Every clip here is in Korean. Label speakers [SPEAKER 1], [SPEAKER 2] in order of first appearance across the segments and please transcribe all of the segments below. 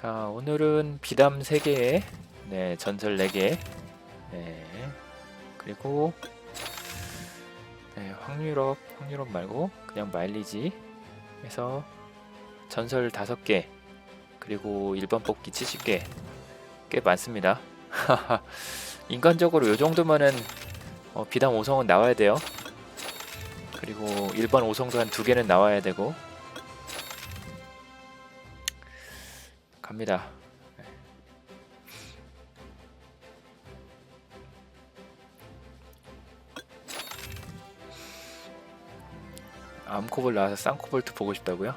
[SPEAKER 1] 자, 오늘은 비담 3개, 네, 전설 4개, 네, 그리고, 네, 확률업, 확률업 말고, 그냥 마일리지 해서 전설 5개, 그리고 일반 뽑기 70개, 꽤 많습니다. 인간적으로 요 정도면은 어, 비담 5성은 나와야 돼요. 그리고 일반 5성도 한두 개는 나와야 되고, 갑니다. 암코볼 나와서 쌍코볼트 보고 싶다고요?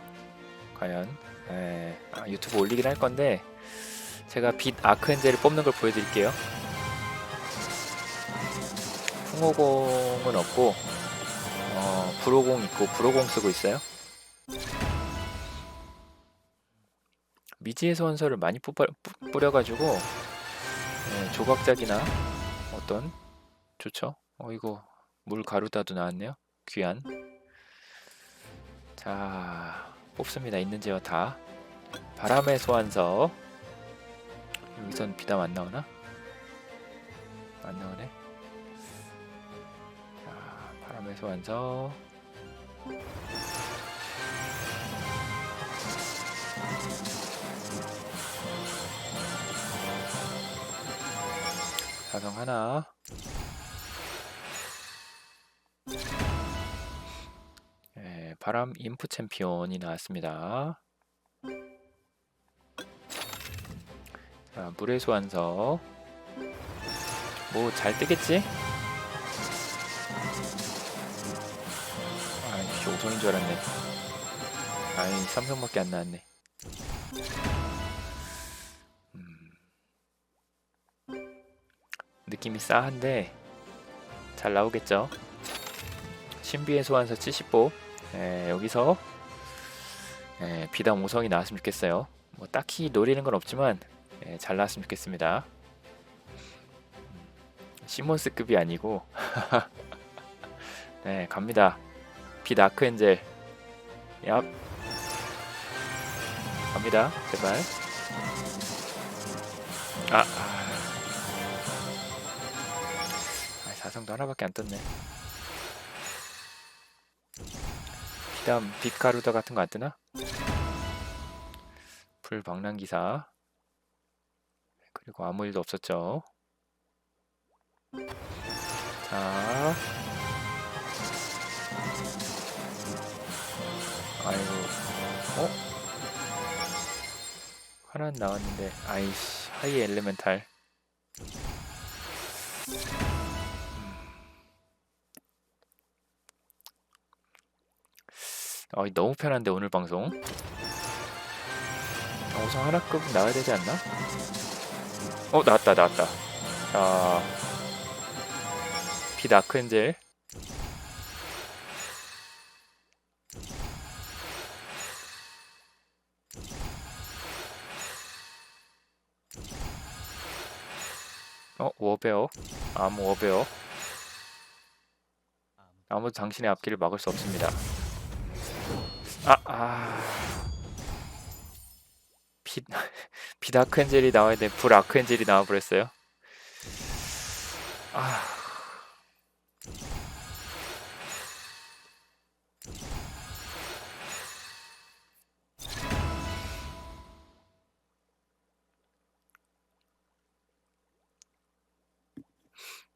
[SPEAKER 1] 과연 에, 아, 유튜브 올리긴 할 건데 제가 빛 아크엔젤을 뽑는 걸 보여드릴게요. 풍호공은 없고 어, 불호공 있고 불호공 쓰고 있어요. 미지의 소환서를 많이 뽑아, 뿌- 뿌려가지고 예, 조각작이나 어떤 좋죠? 어 이거 물 가루다도 나왔네요. 귀한. 자 뽑습니다. 있는 제어 다. 바람의 소환서. 여기선 비담 안 나오나? 안 나오네. 자 바람의 소환서. 사성 하나. 예, 바람 인프 챔피언이 나왔습니다. 자, 물의 소환서. 뭐잘 뜨겠지? 아이씨, 5성인 줄 알았네. 아이, 삼성밖에 안 나왔네. 느낌이 싸한데 잘 나오겠죠? 신비의 소환서 70보 에, 여기서 에, 비담 5성이 나왔으면 좋겠어요. 뭐 딱히 노리는 건 없지만 에, 잘 나왔으면 좋겠습니다. 음, 시몬스급이 아니고 네 갑니다. 빛 아크엔젤 얍 갑니다 제발 아, 사성도 하나밖에 안 떴네. 비담 빛가루다 같은 거 안 뜨나? 불방랑기사 그리고 아무 일도 없었죠. 자, 아이고, 어? 하나 나왔는데, 아이씨, 하이 엘레멘탈. 어, 너무 편한데 오늘 방송. 어, 우선 하나급 나와야 되지 않나? 어 나왔다 나왔다. 자, 빛 아크엔젤. 어 워베어 암 워베어 아무도 당신의 앞길을 막을 수 없습니다. 아, 아. 빛, 빛 아크엔젤이 나와야 돼. 불 아크엔젤이 나와버렸어요. 아.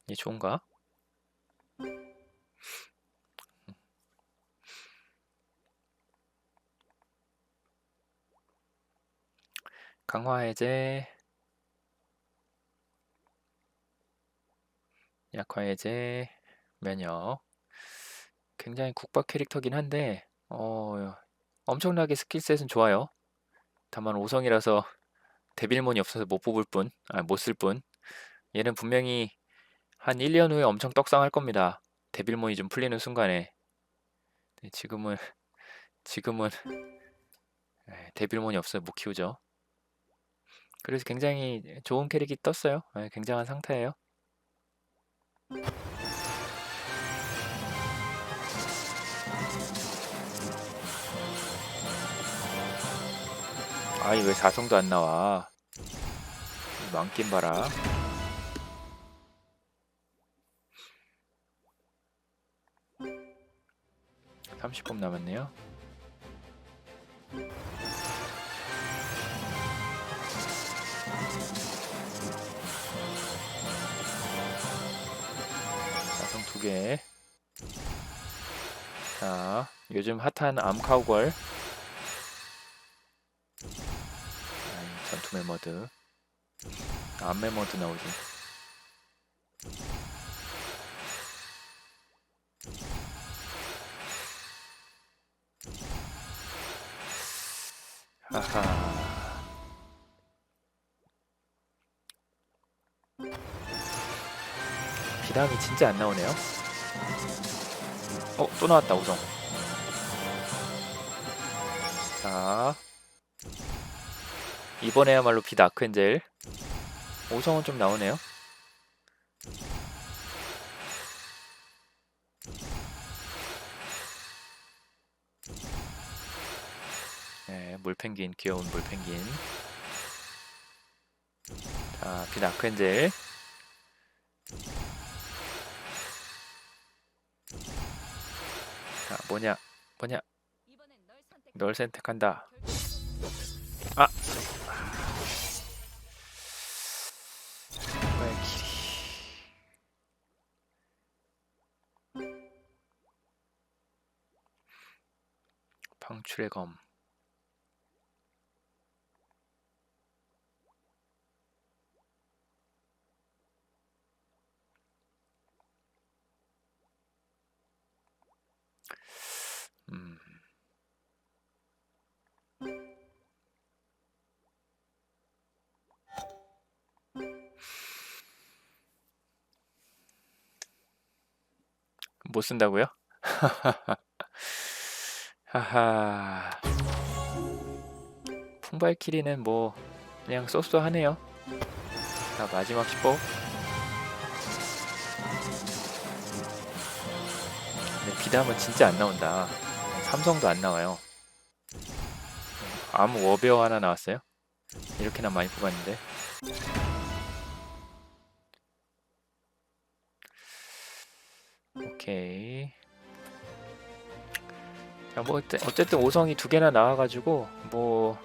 [SPEAKER 1] 이게 좋은가? 강화 해제, 약화 해제, 면역. 굉장히 국밥 캐릭터긴 한데, 어, 엄청나게 스킬셋은 좋아요. 다만 5성이라서 데빌몬이 없어서 못 뽑을 뿐, 아, 못쓸 뿐. 얘는 분명히 한 1년 후에 엄청 떡상할 겁니다. 데빌몬이 좀 풀리는 순간에. 네, 지금은, 지금은, 에, 데빌몬이 없어서 못 키우죠. 그래서 굉장히 좋은 캐릭이 떴어요. 예, 굉장한 상태예요. 아이 왜 사성도 안 나와? 망긴 봐라. 삼십 분 남았네요. 개. 자, 요즘 핫한 암카우걸. 아이, 전투 메모드. 암 메모드 나오지. 하하. 비담이 진짜 안 나오네요. 어, 또 나왔다, 우성. 자. 이번에야말로 비다 아크엔젤. 오성은 좀 나오네요. 네, 물펭귄, 귀여운 물펭귄. 자, 비다 아크엔젤. 자, 뭐냐, 뭐냐. 널 선택한다. 아! 길이. 방출의 검. 못 쓴다고요? 하하. 풍발키리는 뭐 그냥 쏘쏘하네요. 자 마지막 10보. 근데 비담은 진짜 안 나온다. 삼성도 안 나와요. 아무 워베어 하나 나왔어요? 이렇게나 많이 뽑았는데. 오케이. 자, 뭐 어쨌든 5성이 두 개나 나와가지고 뭐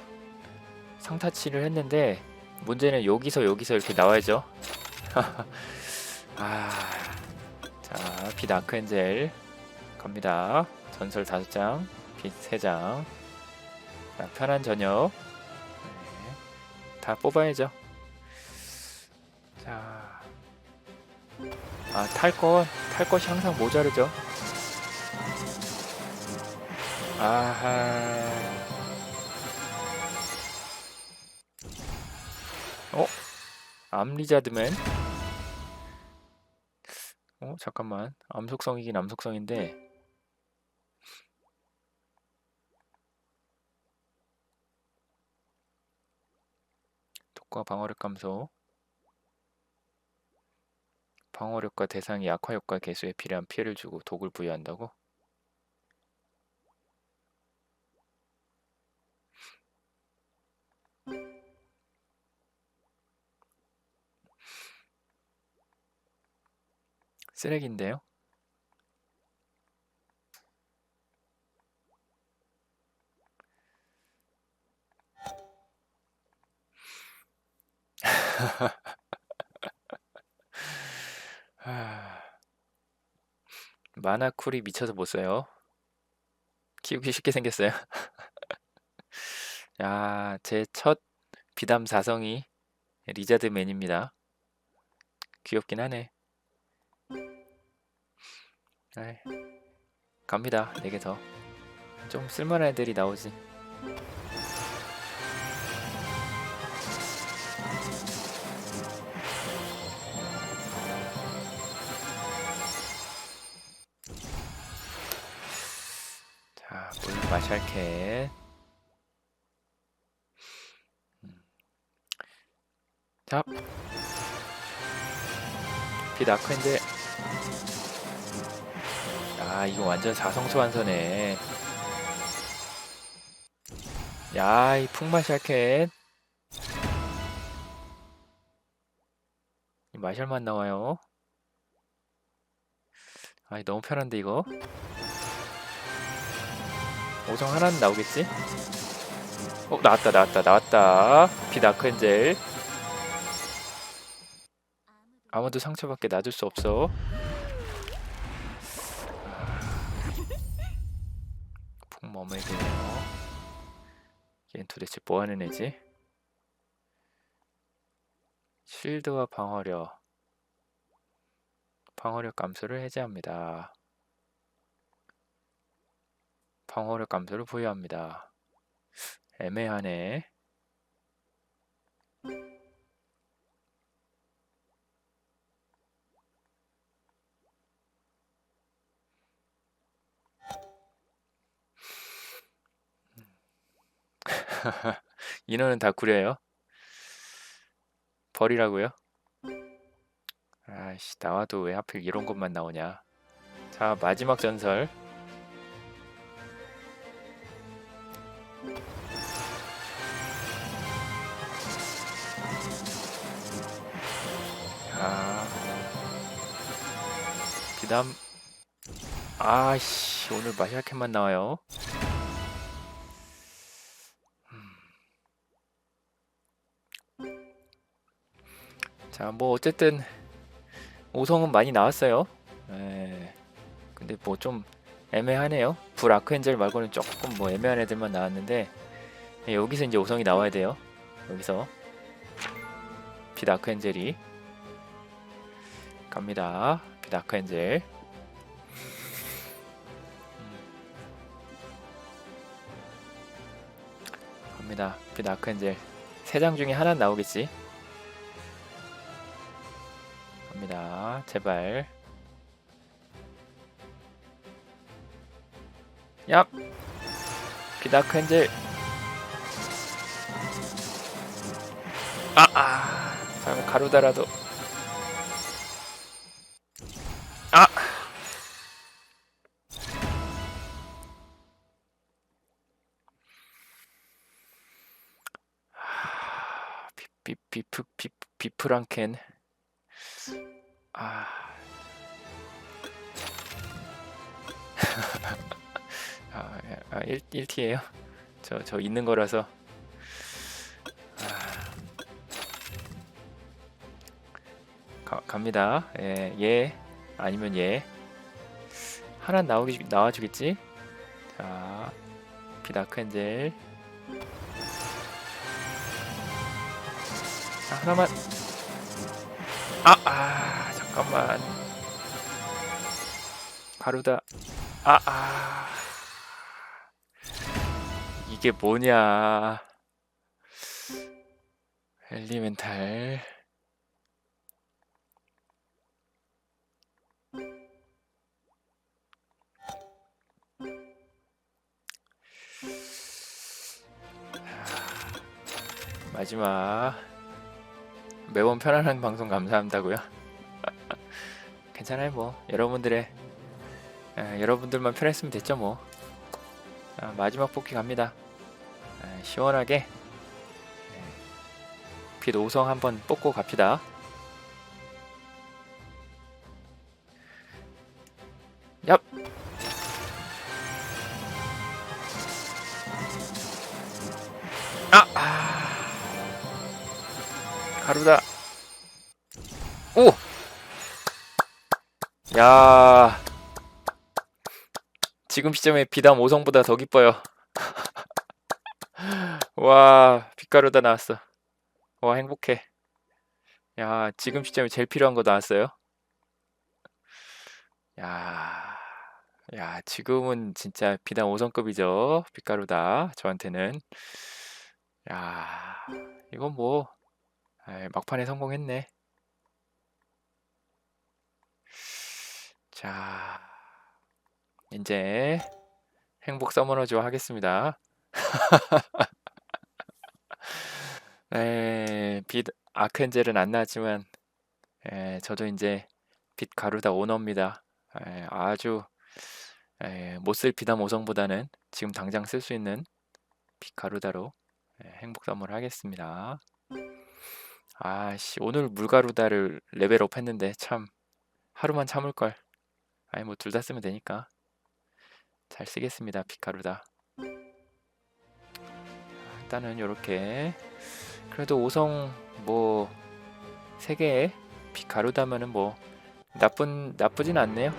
[SPEAKER 1] 상타치를 했는데 문제는 여기서 여기서 이렇게 나와야죠. 아, 자, 빛 아크엔젤 갑니다. 전설 5장, 빛 3장. 자, 편한 저녁. 네, 다 뽑아야죠. 자, 아, 탈 것, 탈 것이 항상 모자르죠. 아하. 어? 암리자드맨? 어, 잠깐만. 암속성이긴 암속성인데. 독과 방어력 감소. 방어력과 대상이 약화 효과 개수에 필요한 피해를 주고 독을 부여한다고? 쓰레기인데요? 하... 마나쿨이 미쳐서 못 써요. 키우기 쉽게 생겼어요. 야, 제 첫 비담 사성이 리자드맨입니다. 귀엽긴 하네. 아이, 갑니다. 4개 더. 좀 쓸만한 애들이 나오지. 마샬캣. 빛 아크인데 아 이거 완전 사성소환서네 야, 이 풍마샬켓. 이 마샬만 나와요. 아, 너무 편한데 이거. 오성 하나는 나오겠지? 어, 나왔다, 나왔다, 나왔다. 비다크엔젤. 아무도 상처받게 놔둘 수 없어. 풍머메이네요. 얘는 도대체 뭐 하는 애지? 실드와 방어력. 방어력 감소를 해제합니다. 방어력 감소를 부여합니다. 애매하네. 인원은 다 구려요. 버리라고요? 아이씨 나와도 왜 하필 이런 것만 나오냐. 자 마지막 전설. 아 비담 아씨 오늘 마샬캔만 나와요. 자, 뭐 어쨌든 5성은 많이 나왔어요. 에, 근데 뭐 좀 애매하네요. 불 아크엔젤 말고는 조금 뭐 애매한 애들만 나왔는데 예, 여기서 이제 5성이 나와야 돼요. 여기서 빛 아크엔젤이 갑니다. 빛 아크엔젤 음. 갑니다. 빛 아크엔젤 세 장 중에 하나 나오겠지. 갑니다. 제발. 얍! 비다크 엔젤. 아, 아. 다음에 가루다라도. 아! 비, 비, 비, 비, 비프랑켄. 아. 아, 아 1, 1T에요? 저, 저 있는 거라서. 아. 가, 갑니다. 예, 예. 아니면 예. 하나 나오기, 나와주겠지? 자, 비다크 엔젤. 자, 하나만. 아, 아, 잠깐만. 가루다. 아, 아. 이게 뭐냐. 엘리멘탈. 마지막. 매번 편안한 방송 감사한다고요? 괜찮아요 뭐 여러분들의 에, 여러분들만 편했으면 됐죠 뭐 자, 마지막 뽑기 갑니다 에, 시원하게 에, 빛 5성 한번 뽑고 갑시다 얍 아, 아. 가루다. 오! 야. 지금 시점에 비담 5성보다 더 기뻐요. 와, 빛가루 다 나왔어. 와, 행복해. 야, 지금 시점에 제일 필요한 거 나왔어요. 야. 야, 지금은 진짜 비담 5성급이죠. 빛가루다. 저한테는. 야, 이건 뭐 에이, 막판에 성공했네. 자, 이제 행복 서머너즈와 하겠습니다. 에, 빛 아크엔젤은 안 나왔지만 에, 저도 이제 빛 가루다 오너입니다. 에, 아주 못쓸 비담 5성보다는 지금 당장 쓸 수 있는 빗가루다로 예, 행복 선물하겠습니다. 아씨 오늘 물가루다를 레벨업 했는데 참 하루만 참을 걸. 아니 뭐 둘 다 쓰면 되니까 잘 쓰겠습니다. 빗가루다. 일단은 요렇게 그래도 5성 뭐 3개에 빗가루다면은 뭐 나쁜 나쁘진 않네요.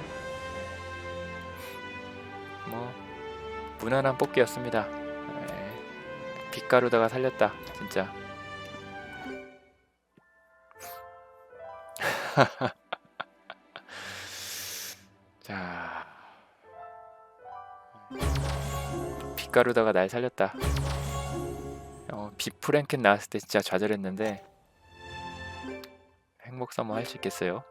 [SPEAKER 1] 뭐 무난한 뽑기였습니다. 에, 빗가루다가 살렸다 진짜. 자 빗가루다가 날 살렸다. 어, 빗프랭켄 나왔을 때 진짜 좌절했는데 행복 선물 할수 있겠어요?